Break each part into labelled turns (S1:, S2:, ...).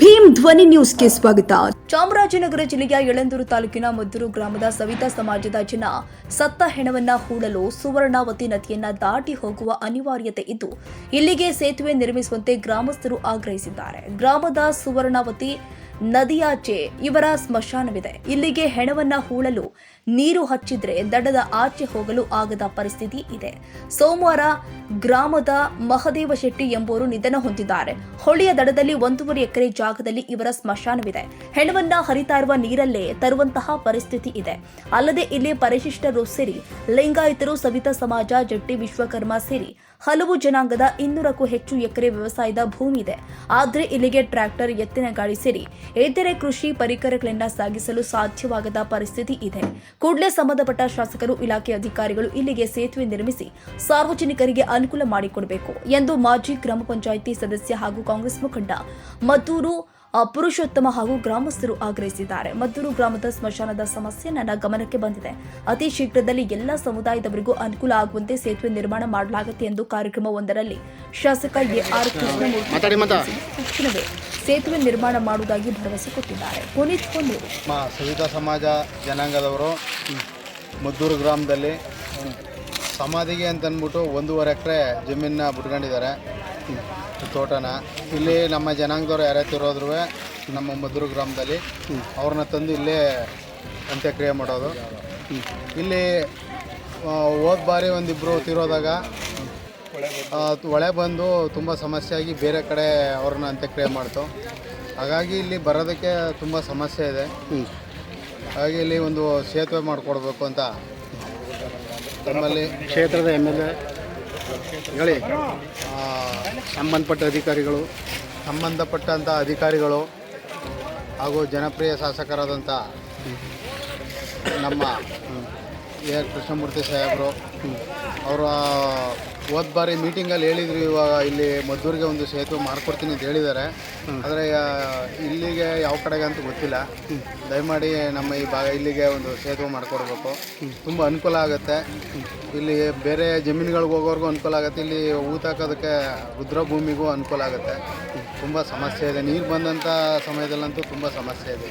S1: ಭೀಮ್ ಧ್ವನಿ ನ್ಯೂಸ್ಗೆ ಸ್ವಾಗತ. ಚಾಮರಾಜನಗರ ಜಿಲ್ಲೆಯ ಯಳಂದೂರು ತಾಲೂಕಿನ ಮದ್ದೂರು ಗ್ರಾಮದ ಸವಿತಾ ಸಮಾಜದ ಜನ ಸತ್ತ ಹೆಣವನ್ನ ಹೂಡಲು ಸುವರ್ಣಾವತಿ ನದಿಯನ್ನ ದಾಟಿ ಹೋಗುವ ಅನಿವಾರ್ಯತೆ ಇದ್ದು, ಇಲ್ಲಿಗೆ ಸೇತುವೆ ನಿರ್ಮಿಸುವಂತೆ ಗ್ರಾಮಸ್ಥರು ಆಗ್ರಹಿಸಿದ್ದಾರೆ. ಗ್ರಾಮದ ಸುವರ್ಣಾವತಿ ನದಿಯಾಚೆ ಇವರ ಸ್ಮಶಾನವಿದೆ. ಇಲ್ಲಿಗೆ ಹೆಣವನ್ನ ಹೂಳಲು ನೀರು ಹಚ್ಚಿದ್ರೆ ದಡದ ಆಚೆ ಹೋಗಲು ಆಗದ ಪರಿಸ್ಥಿತಿ ಇದೆ. ಸೋಮವಾರ ಗ್ರಾಮದ ಮಹದೇವ ಶೆಟ್ಟಿ ಎಂಬುವರು ನಿಧನ ಹೊಂದಿದ್ದಾರೆ. ಹೊಳೆಯ ದಡದಲ್ಲಿ ಒಂದೂವರೆ ಎಕರೆ ಜಾಗದಲ್ಲಿ ಇವರ ಸ್ಮಶಾನವಿದೆ. ಹೆಣವನ್ನ ಹರಿತಾ ಇರುವ ನೀರಲ್ಲೇ ತರುವಂತಹ ಪರಿಸ್ಥಿತಿ ಇದೆ. ಅಲ್ಲದೆ ಇಲ್ಲಿ ಪರಿಶಿಷ್ಟರು ಸೇರಿ ಲಿಂಗಾಯತರು, ಸವಿತಾ ಸಮಾಜ, ಜಟ್ಟಿ ವಿಶ್ವಕರ್ಮ ಸೇರಿ ಹಲವು ಜನಾಂಗದ ಇನ್ನೂರಕ್ಕೂ ಹೆಚ್ಚು ಎಕರೆ ವ್ಯವಸಾಯದ ಭೂಮಿ ಇದೆ. ಆದರೆ ಇಲ್ಲಿಗೆ ಟ್ರ್ಯಾಕ್ಟರ್, ಎತ್ತಿನ ಗಾಡಿ ಸೇರಿ ಇತರೆ ಕೃಷಿ ಪರಿಕರಗಳಿಂದ ಸಾಗಿಸಲು ಸಾಧ್ಯವಾಗದ ಪರಿಸ್ಥಿತಿ ಇದೆ. ಕೂಡಲೇ ಸಂಬಂಧಪಟ್ಟ ಶಾಸಕರು, ಇಲಾಖೆ ಅಧಿಕಾರಿಗಳು ಇಲ್ಲಿಗೆ ಸೇತುವೆ ನಿರ್ಮಿಸಿ ಸಾರ್ವಜನಿಕರಿಗೆ ಅನುಕೂಲ ಮಾಡಿಕೊಡಬೇಕು ಎಂದು ಮಾಜಿ ಗ್ರಾಮ ಪಂಚಾಯಿತಿ ಸದಸ್ಯ ಹಾಗೂ ಕಾಂಗ್ರೆಸ್ ಮುಖಂಡ ಮದ್ದೂರು ಪುರುಷೋತ್ತಮ ಹಾಗೂ ಗ್ರಾಮಸ್ಥರು ಆಗ್ರಹಿಸಿದ್ದಾರೆ. ಮದ್ದೂರು ಗ್ರಾಮದ ಸ್ಮಶಾನದ ಸಮಸ್ಯೆ ನನ್ನ ಗಮನಕ್ಕೆ ಬಂದಿದೆ. ಅತಿ ಶೀಘ್ರದಲ್ಲಿ ಎಲ್ಲ ಸಮುದಾಯದವರಿಗೂ ಅನುಕೂಲ ಆಗುವಂತೆ ಸೇತುವೆ ನಿರ್ಮಾಣ ಮಾಡಲಾಗುತ್ತೆ ಎಂದು ಕಾರ್ಯಕ್ರಮವೊಂದರಲ್ಲಿ ಶಾಸಕ ಎಆರ್ ಕೃಷ್ಣಮೂರ್ತಿ
S2: ಮಾತಾಡಿ ಮಾತಾ.
S1: ತಕ್ಷಣವೇ ಸೇತುವೆ ನಿರ್ಮಾಣ ಮಾಡುವುದಾಗಿ ಭರವಸೆ ಕೊಟ್ಟಿದ್ದಾರೆ.
S3: ಸವಿತಾ ಸಮಾಜ ಜನಾಂಗದವರು ಮದ್ದೂರು ಗ್ರಾಮದಲ್ಲಿ ಸಮಾಧಿಗೆ ಅಂತ ಅಂದ್ಬಿಟ್ಟು ಒಂದೂವರೆ ಎಕರೆ ಜಮೀನನ್ನ ಬಿಟ್ಕೊಂಡಿದ್ದಾರೆ. ತೋಟನ. ಇಲ್ಲಿ ನಮ್ಮ ಜನಾಂಗದವ್ರು ಯಾರ್ಯಾರು ತಿರೋದ್ರು ನಮ್ಮ ಮಧುರು ಗ್ರಾಮದಲ್ಲಿ ಅವ್ರನ್ನ ತಂದು ಇಲ್ಲೇ ಅಂತ್ಯಕ್ರಿಯೆ ಮಾಡೋದು. ಇಲ್ಲಿ ಹೋದ ಬಾರಿ ಒಂದಿಬ್ಬರು ತಿರೋದಾಗ ಒಳೆ ಬಂದು ತುಂಬ ಸಮಸ್ಯೆ ಆಗಿ ಬೇರೆ ಕಡೆ ಅವ್ರನ್ನ ಅಂತ್ಯಕ್ರಿಯೆ ಮಾಡ್ತು. ಹಾಗಾಗಿ ಇಲ್ಲಿ ಬರೋದಕ್ಕೆ ತುಂಬ ಸಮಸ್ಯೆ ಇದೆ. ಹಾಗಾಗಿ ಇಲ್ಲಿ ಒಂದು ಸೇತುವೆ ಮಾಡಿಕೊಡ್ಬೇಕು ಅಂತ. ನಮ್ಮಲ್ಲಿ
S2: ಕ್ಷೇತ್ರದ ಎಂ ಎಲ್ ಎ ಹೇಳಿ. ಸಂಬಂಧಪಟ್ಟ ಅಧಿಕಾರಿಗಳು.
S3: ಸಂಬಂಧಪಟ್ಟಂಥ ಅಧಿಕಾರಿಗಳು ಹಾಗೂ ಜನಪ್ರಿಯ ಶಾಸಕರಾದಂಥ ನಮ್ಮ ಎ ಆರ್ ಕೃಷ್ಣಮೂರ್ತಿ ಸಾಹೇಬರು. ಅವರ ಹೋದ ಬಾರಿ ಮೀಟಿಂಗಲ್ಲಿ ಹೇಳಿದ್ರು, ಇವಾಗ ಇಲ್ಲಿ ಮದ್ದೂರಿಗೆ ಒಂದು ಸೇತುವೆ ಮಾಡ್ಕೊಡ್ತೀನಿ ಅಂತ ಹೇಳಿದ್ದಾರೆ. ಆದರೆ ಇಲ್ಲಿಗೆ ಯಾವ ಕಡೆಗೆ ಅಂತ ಗೊತ್ತಿಲ್ಲ. ದಯಮಾಡಿ ನಮ್ಮ ಈ ಭಾಗ ಇಲ್ಲಿಗೆ ಒಂದು ಸೇತುವೆ ಮಾಡಿಕೊಡ್ಬೇಕು ತುಂಬ ಅನುಕೂಲ ಆಗುತ್ತೆ. ಇಲ್ಲಿ ಬೇರೆ ಜಮೀನುಗಳಿಗೆ ಹೋಗೋರ್ಗೂ ಅನುಕೂಲ ಆಗುತ್ತೆ. ಇಲ್ಲಿ ಊತಾಕೋದಕ್ಕೆ ರುದ್ರಭೂಮಿಗೂ ಅನುಕೂಲ ಆಗುತ್ತೆ. ತುಂಬ ಸಮಸ್ಯೆ ಇದೆ. ನೀರು ಬಂದಂಥ ಸಮಯದಲ್ಲಂತೂ ತುಂಬ ಸಮಸ್ಯೆ ಇದೆ.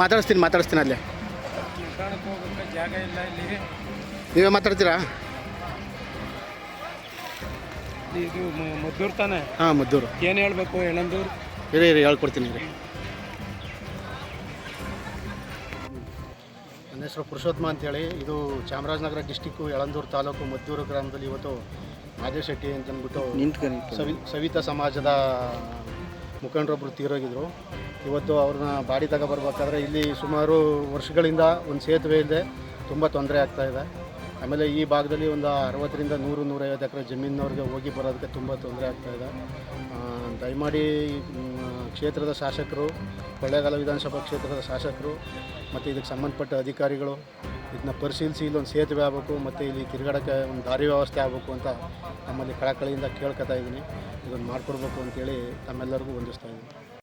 S2: ಮಾತಾಡಿಸ್ತೀನಿ ಮಾತಾಡಿಸ್ತೀನಿ ಅಲ್ಲೇ.
S4: ಜಾಗ ಇಲ್ಲ ಇಲ್ಲಿ
S2: ನೀವೇ ಮಾತಾಡ್ತೀರಾ?
S4: ಇದು ಮದ್ದೂರು ತಾನೆ?
S2: ಹಾಂ ಮದ್ದೂರು.
S4: ಏನು ಹೇಳಬೇಕು ಎಳಂದೂರು
S2: ಇರಿ ಇರಿ ಹೇಳ್ಕೊಡ್ತೀನಿ ಇರಿ. ನನ್ನ ಹೆಸರು ಪುರುಷೋತ್ತಮ ಅಂತೇಳಿ. ಇದು ಚಾಮರಾಜನಗರ ಡಿಸ್ಟಿಕ್ಕು ಯಳಂದೂರು ತಾಲೂಕು ಮದ್ದೂರು ಗ್ರಾಮದಲ್ಲಿ ಇವತ್ತು ಮಾದೇಶ್ ಶೆಟ್ಟಿ ಅಂತಂದ್ಬಿಟ್ಟು ಸವಿ ಸವಿತಾ ಸಮಾಜದ ಮುಖಂಡರೊಬ್ಬರು ತೀರೋಗಿದ್ರು. ಇವತ್ತು ಅವ್ರನ್ನ ಬಾಡಿ ತಗೊಬರ್ಬೇಕಾದ್ರೆ ಇಲ್ಲಿ ಸುಮಾರು ವರ್ಷಗಳಿಂದ ಒಂದು ಸೇತುವೆ ಇಲ್ಲದೆ ತುಂಬ ತೊಂದರೆ ಆಗ್ತಾ ಇದೆ. ಆಮೇಲೆ ಈ ಭಾಗದಲ್ಲಿ ಒಂದು ಅರವತ್ತರಿಂದ ನೂರು ನೂರೈವತ್ತು ಎಕರೆ ಜಮೀನವ್ರಿಗೆ ಹೋಗಿ ಬರೋದಕ್ಕೆ ತುಂಬ ತೊಂದರೆ ಆಗ್ತಾ ಇದೆ. ಆ, ದಯಮಾಡಿ ಕ್ಷೇತ್ರದ ಶಾಸಕರು ಕೊಳ್ಳೇಗಾಲ ವಿಧಾನಸಭಾ ಕ್ಷೇತ್ರದ ಶಾಸಕರು ಮತ್ತು ಇದಕ್ಕೆ ಸಂಬಂಧಪಟ್ಟ ಅಧಿಕಾರಿಗಳು ಇದನ್ನ ಪರಿಶೀಲಿಸಿ, ಇಲ್ಲೊಂದು ಸೇತುವೆ ಆಗಬೇಕು, ಮತ್ತು ಇಲ್ಲಿ ತಿರುಗಾಡೋಕ್ಕೆ ಒಂದು ದಾರಿ ವ್ಯವಸ್ಥೆ ಆಗಬೇಕು ಅಂತ ನಮ್ಮಲ್ಲಿ ಕಳಕಳಿಯಿಂದ ಕೇಳ್ಕೊತಾ ಇದ್ದೀನಿ. ಇದನ್ನು ಮಾಡಿಕೊಡ್ಬೇಕು ಅಂತೇಳಿ ತಮ್ಮೆಲ್ಲರಿಗೂ ವಂದಿಸ್ತಾ ಇದ್ದೀನಿ.